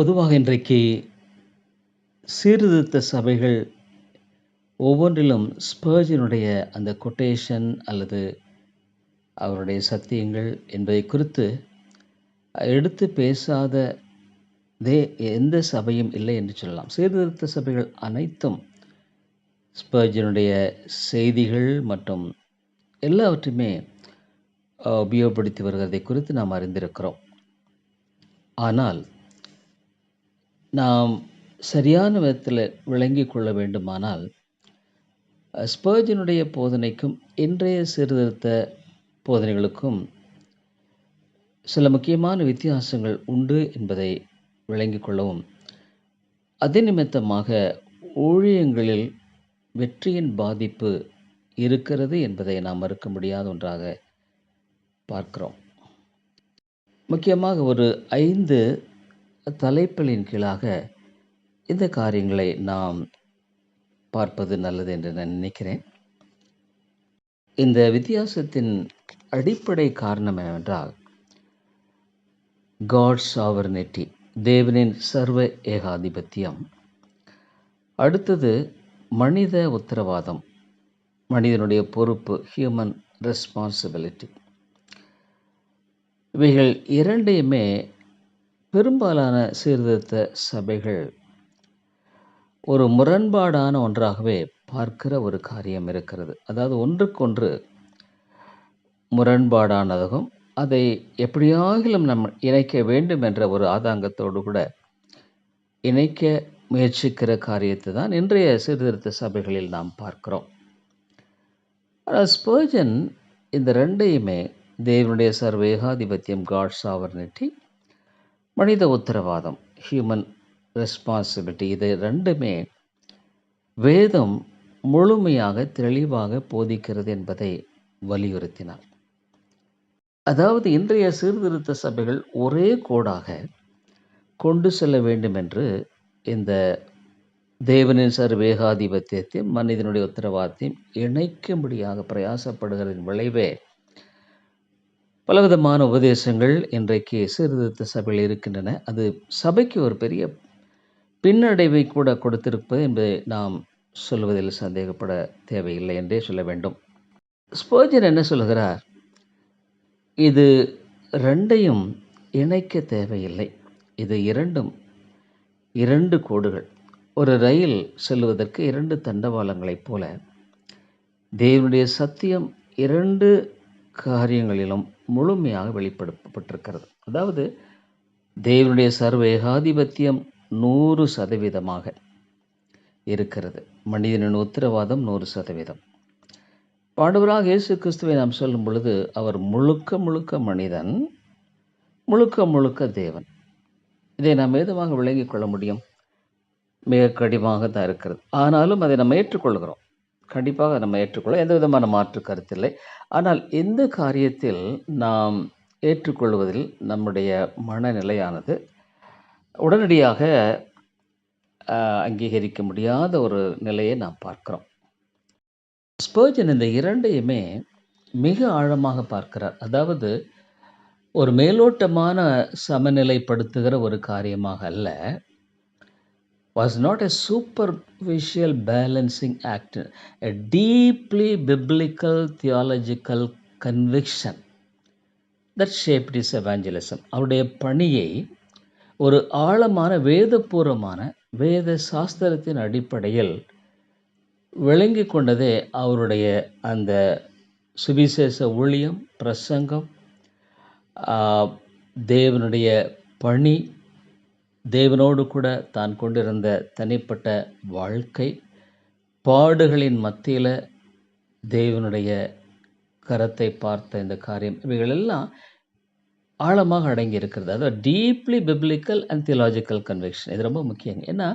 பொதுவாக இன்றைக்கு சீர்திருத்த சபைகள் ஒவ்வொன்றிலும் ஸ்பர்ஜினுடைய அந்த கொட்டேஷன் அல்லது அவருடைய சத்தியங்கள் என்பதை குறித்து எடுத்து பேசாததே எந்த சபையும் இல்லை என்று சொல்லலாம். சீர்திருத்த சபைகள் அனைத்தும் ஸ்பர்ஜினுடைய செய்திகள் மற்றும் எல்லாவற்றையுமே உபயோகப்படுத்தி வருகிறதை குறித்து நாம் அறிந்திருக்கிறோம். ஆனால் நாம் சரியான விதத்தில் விளங்கி கொள்ள வேண்டுமானால் ஸ்பர்ஜினுடைய போதனைக்கும் இன்றைய சீர்திருத்த போதனைகளுக்கும் சில முக்கியமான வித்தியாசங்கள் உண்டு என்பதை விளங்கிக் கொள்ளவும். அதே நிமித்தமாக ஊழியங்களில் வெற்றியின் பாதிப்பு இருக்கிறது என்பதை நாம் மறுக்க முடியாத ஒன்றாக பார்க்கிறோம். முக்கியமாக ஒரு ஐந்து தலைப்பிலின் கீழாக இந்த காரியங்களை நாம் பார்ப்பது நல்லது என்று நான் நினைக்கிறேன். இந்த வித்தியாசத்தின் அடிப்படை காரணம் என்னவென்றால் காட் சாவர்னிட்டி தேவனின் சர்வ ஏகாதிபத்தியம். அடுத்தது மனித உத்தரவாதம் மனிதனுடைய பொறுப்பு ஹியூமன் ரெஸ்பான்சிபிலிட்டி இவைகள் இரண்டையுமே பெரும்பாலான சீர்திருத்த சபைகள் ஒரு முரண்பாடான ஒன்றாகவே பார்க்கிற ஒரு காரியம் இருக்கிறது. அதாவது ஒன்றுக்கொன்று முரண்பாடானதாகும் அதை எப்படியாகிலும் நம் இணைக்க வேண்டும் என்ற ஒரு ஆதாங்கத்தோடு கூட இணைக்க முயற்சிக்கிற காரியத்தை தான் இன்றைய சீர்திருத்த சபைகளில் நாம் பார்க்கிறோம். ஆனால் ஸ்பர்ஜன் இந்த ரெண்டையுமே தேவனுடைய சர்வேகாதிபத்தியம் காட் சாவர்னிட்டி மனித உத்தரவாதம் ஹியூமன் ரெஸ்பான்சிபிலிட்டி இது ரெண்டுமே வேதம் முழுமையாக தெளிவாக போதிக்கிறது என்பதை வலியுறுத்தினார். அதாவது இன்றைய சீர்திருத்த சபைகள் ஒரே கோடாக கொண்டு செல்ல வேண்டும் என்று இந்த தேவனின் சர்வேகாதிபத்தியத்தையும் மனிதனுடைய உத்தரவாதத்தையும் இணைக்கும்படியாக பிரயாசப்படுகிறதின் விளைவே பலவிதமான உபதேசங்கள் இன்றைக்கு சீர்திருத்த சபையில் இருக்கின்றன. அது சபைக்கு ஒரு பெரிய பின்னடைவை கூட கொடுத்திருப்பது என்பதை நாம் சொல்வதில் சந்தேகப்பட தேவையில்லை என்றே சொல்ல வேண்டும். ஸ்போஜன் என்ன சொல்கிறார்? இது ரெண்டையும் இணைக்க தேவையில்லை. இது இரண்டும் இரண்டு கோடுகள். ஒரு ரயில் செல்வதற்கு இரண்டு தண்டவாளங்களைப் போல தேவனுடைய சத்தியம் இரண்டு காரியங்களிலும் முழுமையாக வெளிப்படுத்தப்பட்டிருக்கிறது. அதாவது தேவனுடைய சர்வ ஏகாதிபத்தியம் நூறு சதவீதமாக இருக்கிறது. மனிதனின் உத்தரவாதம் நூறு சதவீதம். பாண்டவராக இயேசு கிறிஸ்துவை நாம் சொல்லும் பொழுது அவர் முழுக்க முழுக்க மனிதன் முழுக்க முழுக்க தேவன். இதை நாம் ஏதுவாக விளங்கிக் கொள்ள முடியும்? மிக கடினமாக தான் இருக்கிறது. ஆனாலும் அதை நம்ம ஏற்றுக்கொள்கிறோம். கண்டிப்பாக நம்ம ஏற்றுக்கொள்ள எந்த விதமான மாற்று கருத்தில்லை. ஆனால் இந்த காரியத்தில் நாம் ஏற்றுக்கொள்வதில் நம்முடைய மனநிலையானது உடனடியாக அங்கீகரிக்க முடியாத ஒரு நிலையை நாம் பார்க்கிறோம். ஸ்பர்ஜன் இந்த இரண்டையுமே மிக ஆழமாக பார்க்கிறார். அதாவது ஒரு மேலோட்டமான சமநிலைப்படுத்துகிற ஒரு காரியமாக அல்ல. Was not a superficial balancing act, a deeply biblical theological conviction that shaped his evangelism. அவருடைய பணியை ஒரு ஆழமான வேதபூர்வமான வேத சாஸ்திரத்தின் அடிப்படையில் விளங்கி கொண்டதே அவருடைய அந்த சுவிசேஷ ஊழியம் பிரசங்கம் தேவனுடைய பணி தேவனோடு கூட தான் கொண்டிருந்த தனிப்பட்ட வாழ்க்கை பாடுகளின் மத்தியில் தேவனுடைய கரத்தை பார்த்த இந்த காரியம் இவைகளெல்லாம் ஆழமாக அடங்கி இருக்கிறது. அதாவது deeply biblical and theological conviction இது ரொம்ப முக்கியம் ஏன்னா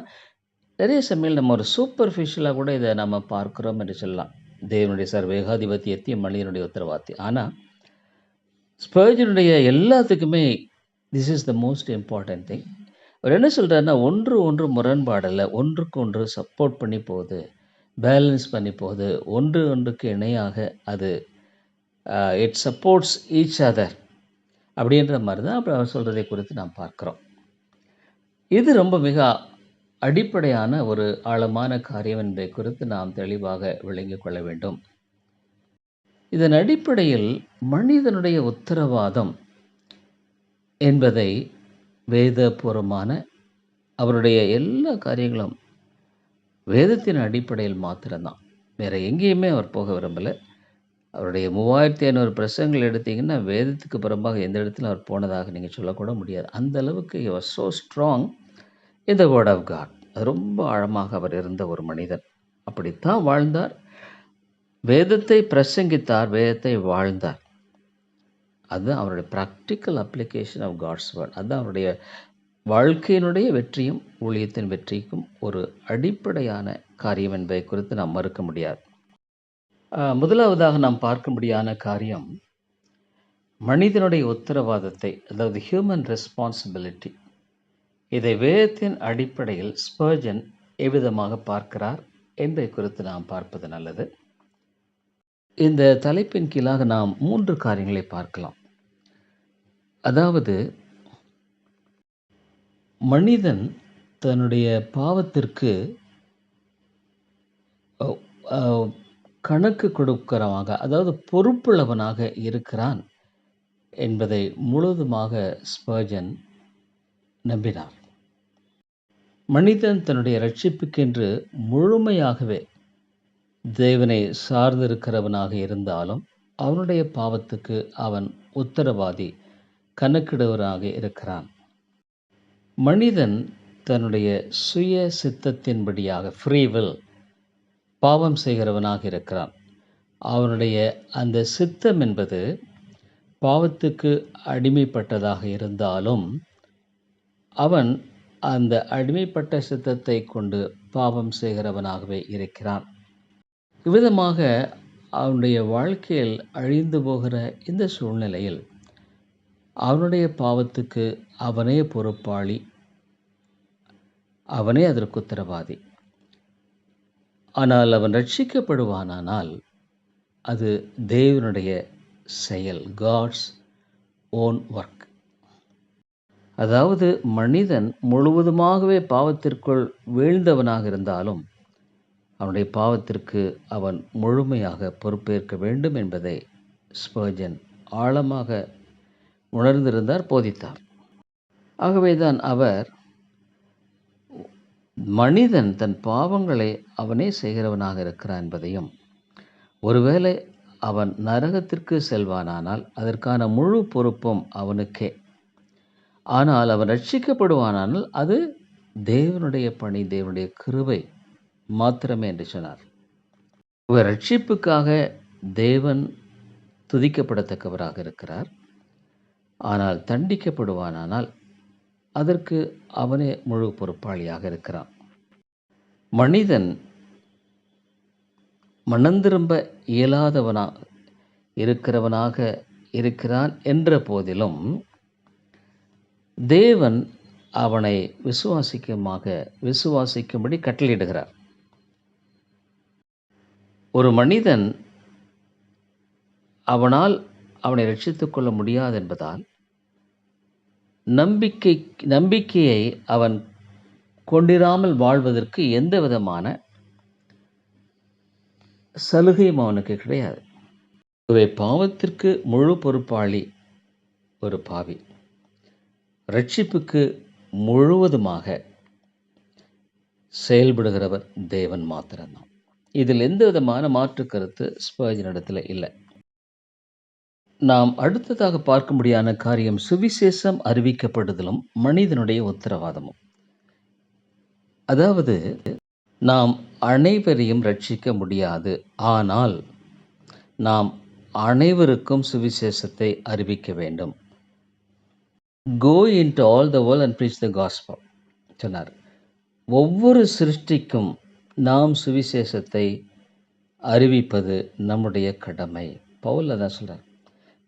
நிறைய சமையல் நம்ம ஒரு சூப்பர்ஃபிஷியலாக கூட இதை நம்ம பார்க்குறோம் என்று சொல்லலாம். தேவனுடைய சர்வேகாதிபத்தியத்தையும் மனிதனுடைய உத்தரவாதி ஆனால் ஸ்பர்ஜனுடைய எல்லாத்துக்குமே this is the most important thing அவர் என்ன சொல்கிறாருன்னா ஒன்று ஒன்று முரண்பாடில் ஒன்றுக்கு ஒன்று சப்போர்ட் பண்ணி போகுது பேலன்ஸ் பண்ணி போகுது ஒன்று ஒன்றுக்கு இணையாக அது இட் சப்போர்ட்ஸ் ஈச் அதர் அப்படின்ற மாதிரி தான் அப்புறம் அவர் சொல்கிறதை குறித்து நாம் பார்க்குறோம் இது ரொம்ப மிக அடிப்படையான ஒரு ஆழமான காரியம் என்பதை குறித்து நாம் தெளிவாக விளங்கிக் கொள்ள வேண்டும். இதன் அடிப்படையில் மனிதனுடைய உத்தரவாதம் என்பதை வேதபூர்வமான அவருடைய எல்லா காரியங்களும் வேதத்தின் அடிப்படையில் மாத்திரம்தான். வேறு எங்கேயுமே அவர் போக விரும்பலை அவருடைய 3500 பிரசங்கங்கள் எடுத்திங்கன்னா வேதத்துக்கு புறம்பாக எந்த இடத்துல அவர் போனதாக நீங்கள் சொல்லக்கூட முடியாது. அந்த அளவுக்கு he was so strong in the word of God. அது ரொம்ப ஆழமாக அவர் இருந்த ஒரு மனிதன். அப்படித்தான் வாழ்ந்தார். வேதத்தை பிரசங்கித்தார், வேதத்தை வாழ்ந்தார். அதுதான் அவருடைய practical application of God's word. அதுதான் அவருடைய வாழ்க்கையினுடைய வெற்றியும், ஊழியத்தின் வெற்றிக்கும் ஒரு அடிப்படையான காரியம் என்பதை குறித்து நாம் மறுக்க முடியாது. முதலாவதாக நாம் பார்க்கும்படியான காரியம், மனிதனுடைய உத்தரவாதத்தை அதாவது ஹியூமன் ரெஸ்பான்சிபிலிட்டி இதை வேதத்தின் அடிப்படையில் ஸ்பர்ஜன் எவ்விதமாக பார்க்கிறார் என்பதை குறித்து நாம் பார்ப்பது நல்லது. இந்த தலைப்பின் கீழாக நாம் மூன்று காரியங்களை பார்க்கலாம். அதாவது மனிதன் தன்னுடைய பாவத்திற்கு கணக்கு கொடுக்கிறவனாக, அதாவது பொறுப்புள்ளவனாக இருக்கிறான் என்பதை முழுவதுமாக ஸ்பர்ஜன் நம்பினார். மனிதன் தன்னுடைய ரட்சிப்புக்கென்று முழுமையாகவே தேவனை சார்ந்திருக்கிறவனாக இருந்தாலும், அவனுடைய பாவத்துக்கு அவன் உத்தரவாதி, கணக்கிடுவராக இருக்கிறான். மனிதன் தன்னுடைய சுய சித்தத்தின்படியாக ஃப்ரீவில் பாவம் செய்கிறவனாக இருக்கிறான். அவனுடைய அந்த சித்தம் என்பது பாவத்துக்கு அடிமைப்பட்டதாக இருந்தாலும், அவன் அந்த அடிமைப்பட்ட சித்தத்தை கொண்டு பாவம் செய்கிறவனாகவே இருக்கிறான். இவ்விதமாக அவனுடைய வாழ்க்கையில் அழிந்து போகிற இந்த சூழ்நிலையில், அவனுடைய பாவத்துக்கு அவனே பொறுப்பாளி. அவனே அதற்கு உத்தரவாதி. ஆனால் அவன் ரட்சிக்கப்படுவானானால், அது தேவனுடைய செயல். காட்ஸ் ஓன் ஒர்க் அதாவது மனிதன் முழுவதுமாகவே பாவத்திற்குள் வீழ்ந்தவனாக இருந்தாலும், அவனுடைய பாவத்திற்கு அவன் முழுமையாக பொறுப்பேற்க வேண்டும் என்பதை ஸ்பர்ஜன் ஆழமாக உணர்ந்திருந்தார், போதித்தார். ஆகவேதான் அவர் மனிதன் தன் பாவங்களை அவனே செய்கிறவனாக இருக்கிறான் என்பதையும், ஒருவேளை அவன் நரகத்திற்கு செல்வானானால், அதற்கான முழு பொறுப்பும் அவனுக்கே. ஆனால் அவன் ரட்சிக்கப்படுவானானால், அது தேவனுடைய பணி, தேவனுடைய கிருபை மாத்திரமே என்று சொன்னார். இவர் ரட்சிப்புக்காக தேவன் துதிக்கப்படத்தக்கவராக இருக்கிறார். ஆனால் தண்டிக்கப்படுவானானால், அதற்கு அவனே முழு பொறுப்பாளியாக இருக்கிறான். மனிதன் மனந்திரும்ப இயலாதவனா இருக்கிறவனாக இருக்கிறான் என்ற போதிலும், தேவன் அவனை விசுவாசிக்குமாக விசுவாசிக்கும்படி கட்டளையிடுகிறார். ஒரு மனிதன் அவனால் அவனை ரட்சித்து கொள்ள முடியாது என்பதால், நம்பிக்கை நம்பிக்கையை அவன் கொண்டிராமல் வாழ்வதற்கு எந்த விதமான சலுகையும் அவனுக்கு கிடையாது. இவை பாவத்திற்கு முழு பொறுப்பாளி ஒரு பாவி. ரட்சிப்புக்கு முழுவதுமாக செயல்படுகிறவர் தேவன் மாத்திரம்தான். இதில் எந்த விதமான மாற்று கருத்து ஸ்பர்ஜனிடத்தில் இல்லை. நாம் அடுத்ததாக பார்க்க முடியாத காரியம் சுவிசேஷம் அறிவிக்கப்படுதலும், மனிதனுடைய உத்தரவாதமும். அதாவது நாம் அனைவரையும் ரட்சிக்க முடியாது. ஆனால் நாம் அனைவருக்கும் சுவிசேஷத்தை அறிவிக்க வேண்டும். Go into all the world and preach the gospel சொன்னார். ஒவ்வொரு சிருஷ்டிக்கும் நாம் சுவிசேஷத்தை அறிவிப்பது நம்முடைய கடமை. பவுல் அதான் சொல்கிறார்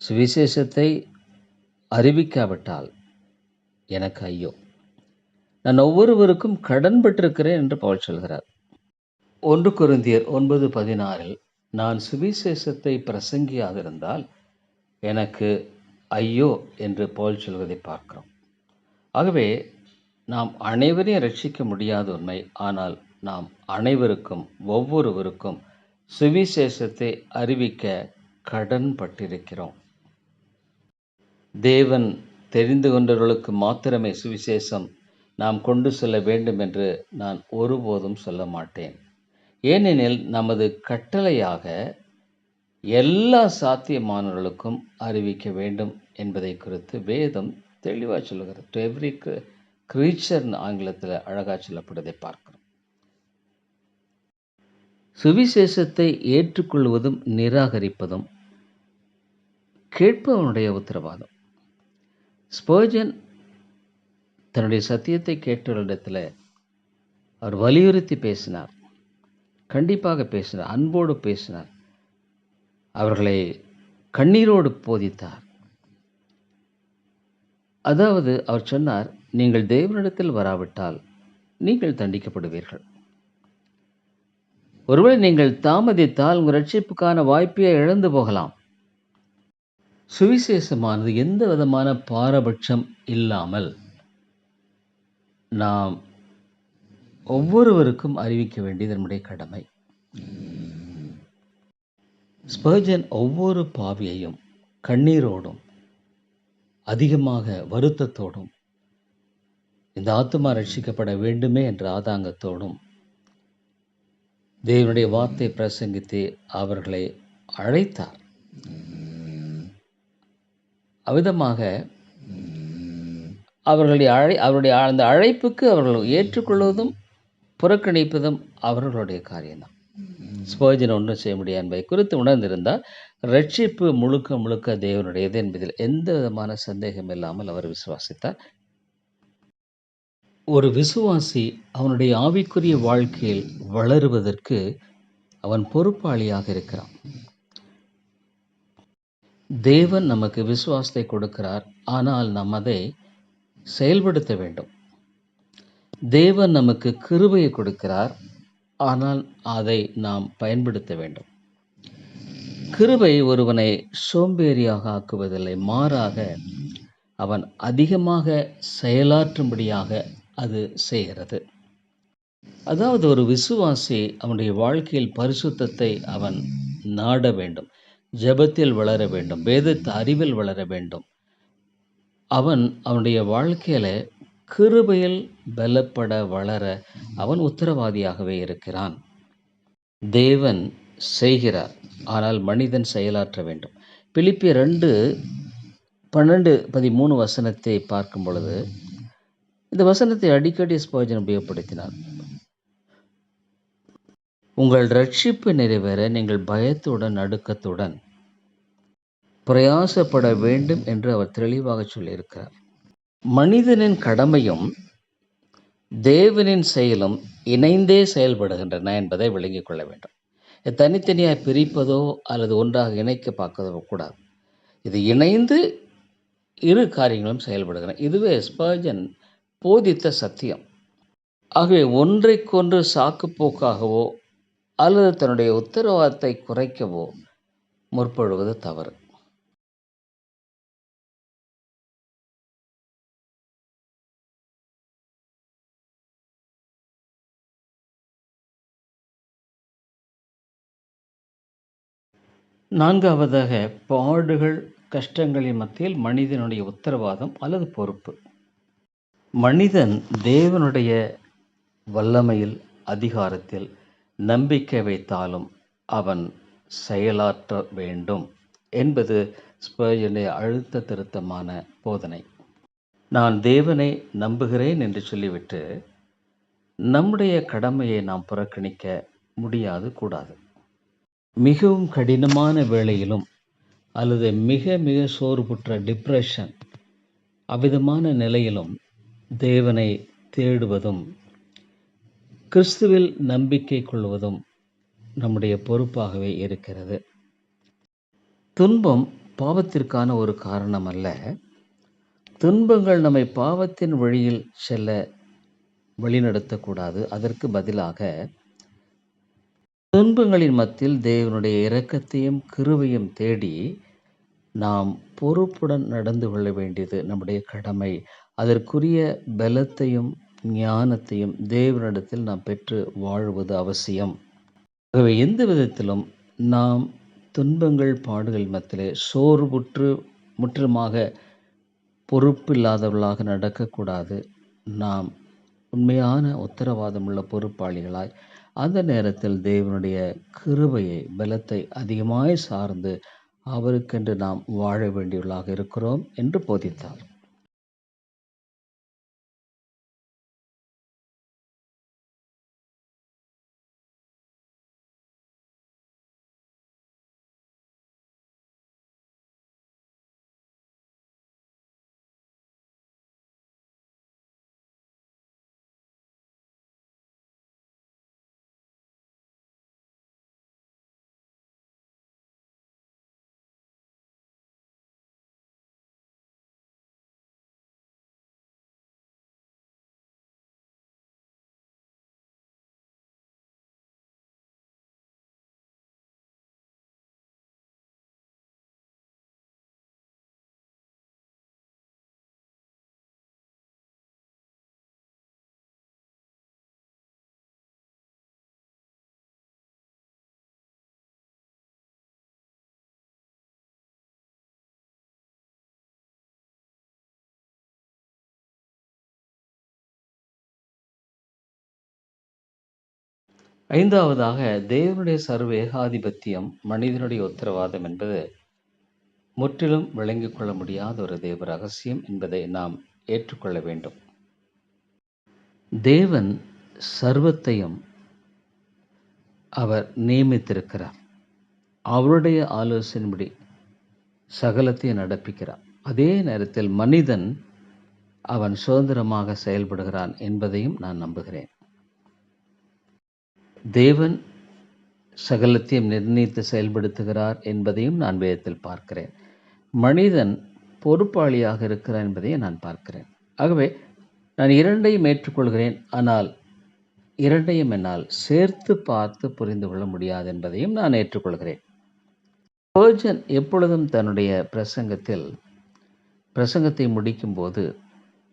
சுவிசேஷத்தை அறிவிக்காவிட்டால் எனக்கு ஐயோ! நான் ஒவ்வொருவருக்கும் கடன்பட்டிருக்கிறேன் என்று பவுல் சொல்கிறார். ஒன்றுக்குருந்தியர் ஒன்பது பதினாறில் நான் சுவிசேஷத்தை பிரசங்கியாதிருந்தால் எனக்கு ஐயோ! என்று பவுல் சொல்வதை பார்க்கிறோம். ஆகவே நாம் அனைவரையும் ரட்சிக்க முடியாத உண்மை ஆனால் நாம் அனைவருக்கும் ஒவ்வொருவருக்கும் சுவிசேஷத்தை அறிவிக்க கடன் பட்டிருக்கிறோம் தேவன் தெரிந்து கொண்டவர்களுக்கு மாத்திரமே சுவிசேஷம் நாம் கொண்டு செல்ல வேண்டும் என்று நான் ஒருபோதும் சொல்ல மாட்டேன். ஏனெனில் நமது கட்டளையாக எல்லா சாத்தியமானவர்களுக்கும் அறிவிக்க வேண்டும் என்பதை குறித்து வேதம் தெளிவாக சொல்லுகிறது. டு எவ்ரி கிரீச்சர்னு ஆங்கிலத்தில் அழகாக சொல்லப்படுவதை பார்க்கிறோம். சுவிசேஷத்தை ஏற்றுக்கொள்வதும் நிராகரிப்பதும் கேட்பவனுடைய உத்தரவாதம். ஸ்போஜன் தன்னுடைய சத்தியத்தை கேட்டவரிடத்தில் அவர் வலியுறுத்தி பேசினார். கண்டிப்பாக பேசினார். அன்போடு பேசினார். அவர்களை கண்ணீரோடு போதித்தார். அதாவது அவர் சொன்னார் நீங்கள் தேவனிடத்தில் வராவிட்டால் நீங்கள் தண்டிக்கப்படுவீர்கள். ஒருவேளை நீங்கள் தாமதித்தால் உங்கள் ரட்சிப்புக்கான வாய்ப்பை இழந்து போகலாம். சுவிசேஷமானது எந்த விதமான பாரபட்சம் இல்லாமல் நாம் ஒவ்வொருவருக்கும் அறிவிக்க வேண்டியது நம்முடைய கடமை. ஸ்பர்ஜன் ஒவ்வொரு பாவியையும் கண்ணீரோடும் அதிகமாக வருத்தத்தோடும் இந்த ஆத்மா ரட்சிக்கப்பட வேண்டுமே என்ற ஆதாங்கத்தோடும் தேவனுடைய வார்த்தை பிரசங்கித்து அவர்களை அழைத்தார். அவ்விதமாக அவர்களுடைய அழை அவருடைய அந்த அழைப்புக்கு அவர்கள் ஏற்றுக்கொள்வதும் புறக்கணிப்பதும் அவர்களுடைய காரியம்தான். ஸ்போஜன் ஒன்றும் செய்ய முடியாது என்பதை குறித்து உணர்ந்திருந்தால் ரட்சிப்பு முழுக்க முழுக்க தேவனுடையது என்பதில் எந்த விதமான சந்தேகம் இல்லாமல் அவர் விசுவாசித்தார். ஒரு விசுவாசி அவனுடைய ஆவிக்குரிய வாழ்க்கையில் வளருவதற்கு அவன் பொறுப்பாளியாக இருக்கிறான். தேவன் நமக்கு விசுவாசத்தை கொடுக்கிறார் ஆனால் நாம் அதை செயல்படுத்த வேண்டும். தேவன் நமக்கு கிருபையை கொடுக்கிறார் ஆனால் அதை நாம் பயன்படுத்த வேண்டும். கிருபை ஒருவனை சோம்பேறியாக ஆக்குவதில்லை மாறாக அவன் அதிகமாக செயலாற்றும்படியாக அது செய்கிறது. அதாவது ஒரு விசுவாசி அவனுடைய வாழ்க்கையில் பரிசுத்தத்தை அவன் நாட வேண்டும். ஜெபத்தில் வளர வேண்டும் வேதத்து அறிவில் வளர வேண்டும். அவன் அவனுடைய வாழ்க்கையில் கிருபையில் பலப்பட வளர அவன் உத்தரவாதியாகவே இருக்கிறான். தேவன் செய்கிறார் ஆனால் மனிதன் செயலாற்ற வேண்டும். பிலிப்பிய ரெண்டு பன்னெண்டு பதிமூணு வசனத்தை பார்க்கும் பொழுது இந்த வசனத்தை அடிக்கடி ஸ்போஜன் உபயோகப்படுத்தினார். உங்கள் ரட்சிப்பு நிறைவேற நீங்கள் பயத்துடன் நடுக்கத்துடன் பிரயாசப்பட வேண்டும் என்று அவர் தெளிவாக சொல்லியிருக்கிறார். மனிதனின் கடமையும் தேவனின் செயலும் இணைந்தே செயல்படுகின்றன என்பதை விளங்கிக் கொள்ள வேண்டும். தனித்தனியாக பிரிப்பதோ அல்லது ஒன்றாக இணைக்க பார்க்கதோ கூடாது. இது இணைந்து இரு காரியங்களும் செயல்படுகின்றன. இதுவே ஸ்பர்ஜன் போதித்த சத்தியம். ஆகவே ஒன்றைக்கொன்று சாக்குப்போக்காகவோ அல்லது தன்னுடைய உத்தரவாதத்தை குறைக்கவோ முற்படுவது தவறு. நான்காவதாக பாடுகள் கஷ்டங்களின் மத்தியில் மனிதனுடைய உத்தரவாதம் அல்லது பொறுப்பு. மனிதன் தேவனுடைய வல்லமையில் அதிகாரத்தில் நம்பிக்கை வைத்தாலும் அவன் செயலாற்ற வேண்டும் என்பது ஸ்பர்ஜனுடைய அழுத்த திருத்தமான போதனை. நான் தேவனை நம்புகிறேன் என்று சொல்லிவிட்டு நம்முடைய கடமையை நாம் புறக்கணிக்க முடியாது கூடாது. மிகவும் கடினமான வேளையிலும் அல்லது மிக மிக சோர்வுற்ற டிப்ரெஷன் அவ்விதமான நிலையிலும் தேவனை தேடுவதும் கிறிஸ்துவில் நம்பிக்கை கொள்வதும் நம்முடைய பொறுப்பாகவே இருக்கிறது. துன்பம் பாவத்திற்கான ஒரு காரணம் அல்ல துன்பங்கள் நம்மை பாவத்தின் வழியில் செல்ல வழிநடத்தக்கூடாது. அதற்கு பதிலாக துன்பங்களின் மத்தியில் தேவனுடைய இரக்கத்தையும் கிருவையும் தேடி நாம் பொறுப்புடன் நடந்து கொள்ள வேண்டியது நம்முடைய கடமை. அதற்குரிய பலத்தையும் ஞானத்தையும் தேவனிடத்தில் நாம் பெற்று வாழ்வது அவசியம். ஆகவே எந்த விதத்திலும் நாம் துன்பங்கள் பாடுகள் மத்தியிலே சோர்வுற்று முற்றிலுமாக பொறுப்பில்லாதவர்களாக நடக்கக்கூடாது. நாம் உண்மையான உத்தரவாதமுள்ள பொறுப்பாளிகளாய் அந்த நேரத்தில் தேவனுடைய கிருபையை பலத்தை அதிகமாய் சார்ந்து அவருக்கென்று நாம் வாழ வேண்டியவர்களாக இருக்கிறோம் என்று போதித்தார். ஐந்தாவதாக தேவனுடைய சர்வ ஏகாதிபத்தியம் மனிதனுடைய உத்தரவாதம் என்பது முற்றிலும் விளங்கிக் கொள்ள முடியாத ஒரு தேவ ரகசியம் என்பதை நாம் ஏற்றுக்கொள்ள வேண்டும். தேவன் சர்வத்தையும் அவர் நியமித்திருக்கிறார். அவருடைய ஆலோசனைப்படி சகலத்தையும் நடப்பிக்கிறார். அதே நேரத்தில் மனிதன் அவன் சுதந்திரமாக செயல்படுகிறான் என்பதையும் நான் நம்புகிறேன். தேவன் சகலத்தையும் நிர்ணயித்து செயல்படுத்துகிறார் என்பதையும் நான் வேதத்தில் பார்க்கிறேன். மனிதன் பொறுப்பாளியாக இருக்கிறான் என்பதையும் நான் பார்க்கிறேன். ஆகவே நான் இரண்டையும் ஏற்றுக்கொள்கிறேன் ஆனால் இரண்டையும் என்னால் சேர்த்து பார்த்து புரிந்து கொள்ள முடியாது என்பதையும் நான் ஏற்றுக்கொள்கிறேன். பர்ஜன் எப்பொழுதும் தன்னுடைய பிரசங்கத்தில் பிரசங்கத்தை முடிக்கும்போது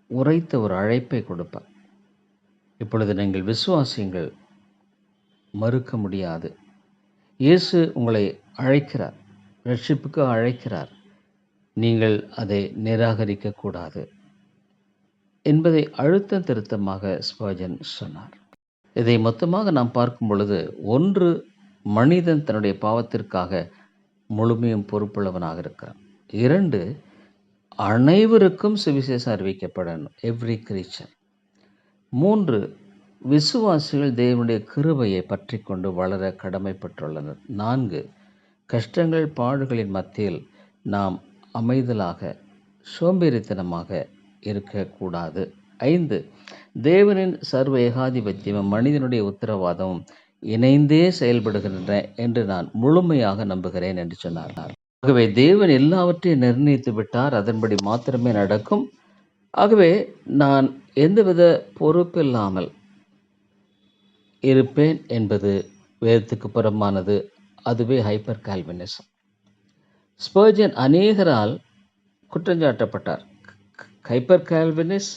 உரைத்த ஒரு அழைப்பை கொடுப்பார். இப்பொழுது நீங்கள் விசுவாசியுங்கள். மறுக்க முடியாது. இயேசு உங்களை அழைக்கிறார் ரட்சிப்புக்கு அழைக்கிறார். நீங்கள் அதை நிராகரிக்கக்கூடாது என்பதை அழுத்தம் திருத்தமாக ஸ்பர்ஜன் சொன்னார். இதை மொத்தமாக நாம் பார்க்கும் பொழுது ஒன்று மனிதன் தன்னுடைய பாவத்திற்காக முழுமையும் பொறுப்புள்ளவனாக இருக்கிறான். இரண்டு அனைவருக்கும் சுவிசேஷம் அறிவிக்கப்படணும் எவ்ரி கிரீச்சர் மூன்று விசுவாசிகள் தேவனுடைய கிருபையை பற்றி கொண்டு வளர கடமைப்பட்டுள்ளனர் நான்கு கஷ்டங்கள் பாடுகளின் மத்தியில் நாம் அமைதலாக சோம்பேறித்தனமாக இருக்கக்கூடாது. ஐந்து தேவனின் சர்வ ஏகாதிபத்தியமும் மனிதனுடைய உத்தரவாதமும் இணைந்தே செயல்படுகின்றன என்று நான் முழுமையாக நம்புகிறேன் என்று சொன்னார். ஆகவே தேவன் எல்லாவற்றையும் நிர்ணயித்து விட்டார் அதன்படி மாத்திரமே நடக்கும். ஆகவே நான் எந்தவித பொறுப்பில்லாமல் இருப்பேன் என்பது வேதத்துக்கு புறமானது அதுவே ஹைப்பர் கால்வினிசம் ஸ்பர்ஜன் அநேகரால் குற்றஞ்சாட்டப்பட்டார் ஹைப்பர் கால்வினிஸ்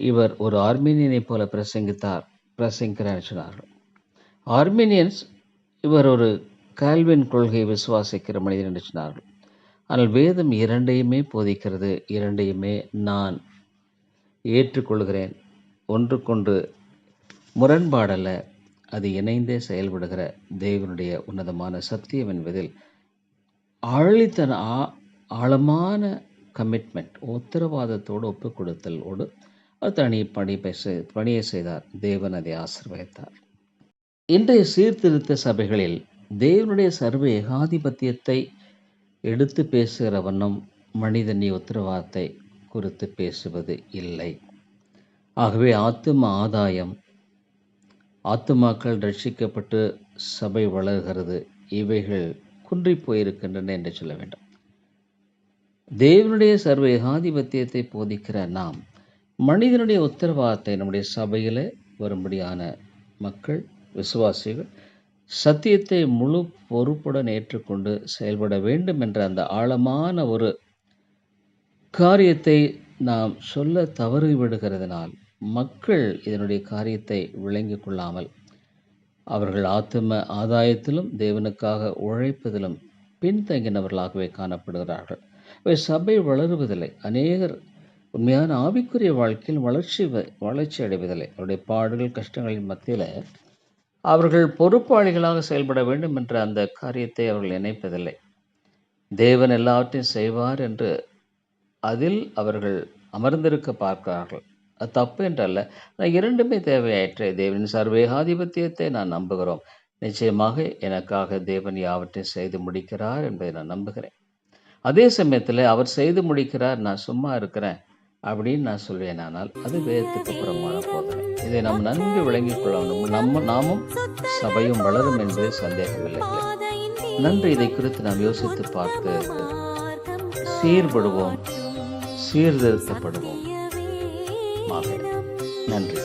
இவர் ஒரு ஆர்மீனியனை போல பிரசங்கித்தார் பிரசங்கிக்கிறார் சொன்னார்கள். ஆர்மீனியன்ஸ் இவர் ஒரு கால்வின் கொள்கையை விசுவாசிக்கிற மனிதன் என்று சொன்னார்கள். ஆனால் வேதம் இரண்டையுமே போதிக்கிறது. இரண்டையுமே நான் ஏற்றுக்கொள்கிறேன். ஒன்றுக்கொன்று முரண்பாடல்ல அது இணைந்தே செயல்படுகிற தேவனுடைய உன்னதமான சத்தியம் என்பதில் ஆழித்தன ஆ- ஆழமான கமிட்மெண்ட் உத்தரவாதத்தோடு ஒப்பு கொடுத்தலோடு அவர் தனி பணி பணியை செய்தார். தேவன் அதை ஆசிர்வதித்தார். இன்றைய சீர்திருத்த சபைகளில் தேவனுடைய சர்வ ஏகாதிபத்தியத்தை எடுத்து பேசுகிற வண்ணம் மனிதனி உத்தரவாதத்தை குறித்து பேசுவது இல்லை. ஆகவே ஆத்தும ஆதாயம் ஆத்துமாக்கள் ரட்சிக்கப்பட்டு சபை வளர்கிறது. இவைகள் குன்றி போயிருக்கின்றன என்று சொல்ல வேண்டும். தேவனுடைய சர்வ ஏகாதிபத்தியத்தை போதிக்கிற நாம் மனிதனுடைய உத்தரவாதத்தை நம்முடைய சபையில் வரும்படியான மக்கள் விசுவாசிகள் சத்தியத்தை முழு பொறுப்புடன் ஏற்றுக்கொண்டு செயல்பட வேண்டும் என்ற அந்த ஆழமான ஒரு காரியத்தை நாம் சொல்ல தவறிவிடுகிறதுனால் மக்கள் இதனுடைய காரியத்தை விளங்கி கொள்ளாமல் அவர்கள் ஆத்தும ஆதாயத்திலும் தேவனுக்காக உழைப்பதிலும் பின்தங்கினவர்களாகவே காணப்படுகிறார்கள். இவை சபை வளருவதில்லை. அநேகர் உண்மையான ஆவிக்குரிய வாழ்க்கையில் வளர்ச்சி வ- வளர்ச்சி அடைவதில்லை. அவருடைய பாடுகள் கஷ்டங்களின் மத்தியில் அவர்கள் பொறுப்பாளிகளாக செயல்பட வேண்டும் என்ற அந்த காரியத்தை அவர்கள் நினைப்பதில்லை. தேவன் எல்லாவற்றையும் செய்வார் என்று அதில் அவர்கள் அமர்ந்திருக்க பார்க்கிறார்கள். அது தப்பு என்றல்ல. நான் இரண்டுமே தேவையாயிற்று தேவனின் சர்வேகாதிபத்தியத்தை நான் நம்புகிறோம். நிச்சயமாக எனக்காக தேவன் யாவற்றையும் செய்து முடிக்கிறார் என்பதை நான் நம்புகிறேன். அதே சமயத்தில் அவர் செய்து முடிக்கிறார் நான் சும்மா இருக்கிறேன் அப்படின்னு நான் சொல்வேனானால் அது வேதத்துக்கு புறமான போதனை. இதை நாம் நன்கு விளங்கிக் கொள்ளணும். நம்ம நாமும் சபையும் வளரும் என்பது சந்தேகமில்லை. நன்றி. இதை குறித்து நாம் யோசித்து பார்த்து சீர்படுவோம் சீர்திருத்தப்படுவோம். ஆமென். நன்றி